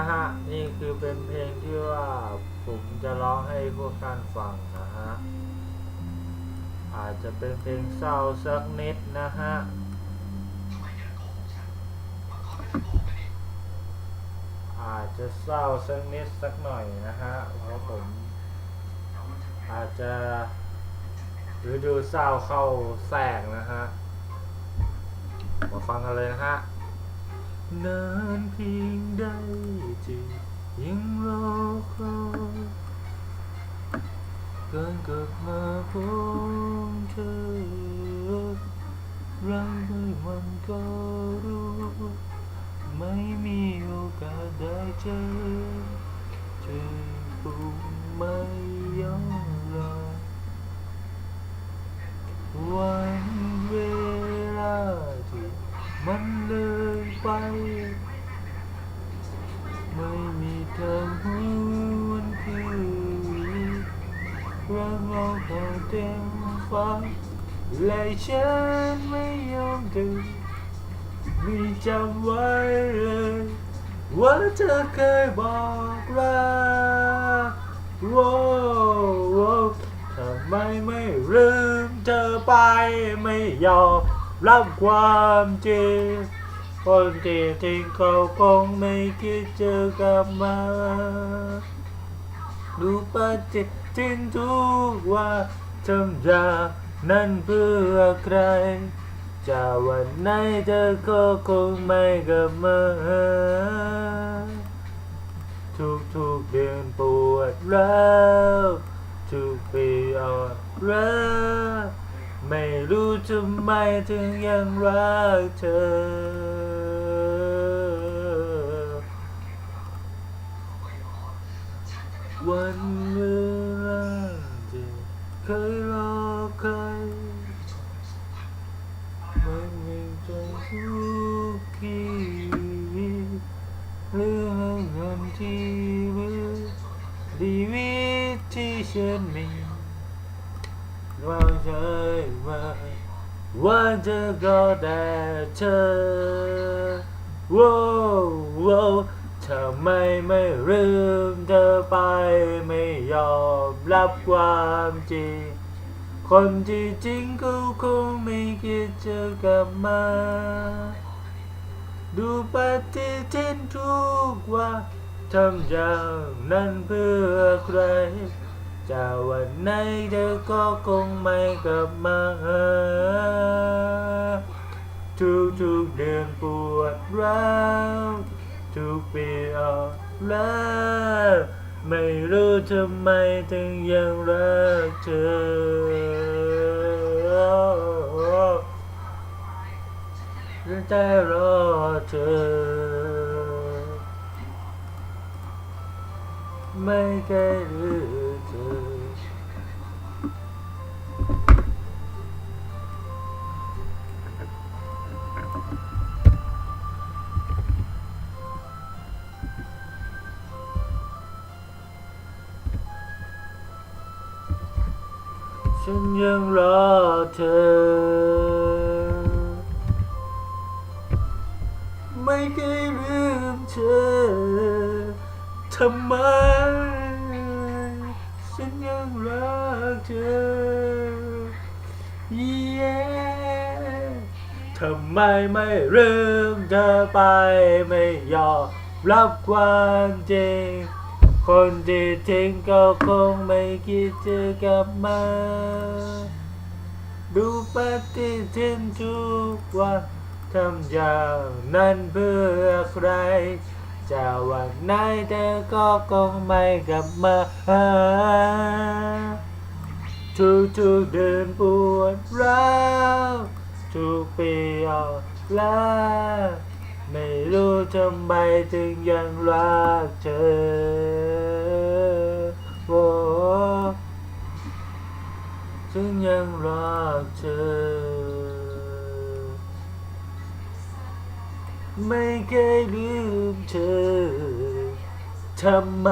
นะฮะนี่คือเป็นเพลงที่ว่าผมจะร้องให้พวกท่านฟังนะฮะอาจจะเป็นเพลงเศร้าสักนิดนะฮะอาจจะเศร้าสักนิดสักหน่อยนะฮะเพราะผมอาจจะฤดูเศร้าเข้าแทรกนะฮะมาฟังกันเลยนะฮะ นานเพียงใดที่ยังรอคอยการกลับมาพบเธอรักไม่มันก็รู้ไม่มีโอกาสได้เจอเจอผู้ไม่ยอมรอวันเวลาที่มัน ไป ไม่มีทางหวนคืนรักเราเขาเต็มฟ้าและฉันไม่ยอมถึงมีจำไว้เลยว่าเธอเคยบอกรักว้าวทำไมไม่ลืมเธอไปไม่ยอมรับความจริง คนที่ทิ้งเขาคงไม่คิดจะกลับมา ดูปฏิทินทุกว่าทำยานั้นเพื่อใครจะวันไหนเธอก็คงไม่กลับมาทุกทุกเดือนปวดร้าวทุกปีอ่อนร้าไม่รู้ทำไมถึงยังรักเธอ วันเวลาที่เคยรอใครไม่มีใจทุกทีเรื่องเงินที่เหลือชีวิตที่ฉันมีว่าใช่ไหมว่าเธอก็แต่เธอว้าวว้าว ทำไมไม่ลืมเธอไปไม่ยอมรับความจริง คนที่จริงเขาคงไม่คิดจะกลับมา ดูปฏิทินทุกวันทำอย่างนั้นเพื่อใครจะวันไหนเธอก็คงไม่กลับมาหาทุกๆเดือนปวดร้าว ปีออกแล้วไม่รู้ทำไมถึงยังรักเธอแต่รอเธอ ไม่เคยลืม ฉันยังรอเธอ ไม่เคยลืมเธอทำไม ฉันยังรักเธอ yeah ทำไมไม่ลืมเธอไปไม่ยอมรับความจริง คนที่ทิ้งก็คงไม่คิดจะกลับมา ดูปฏิทินทุกวันทำอย่างนั้นเพื่อใครจะวันไหนเธอก็คงไม่กลับมาหาทุกทุกๆเดือนปวดร้าวทุกปีออกล้าไม่รู้ทำไมถึงยังรักเธอ โอ้ถึงยังรักเธอ ไม่เคยลืมเธอทำไม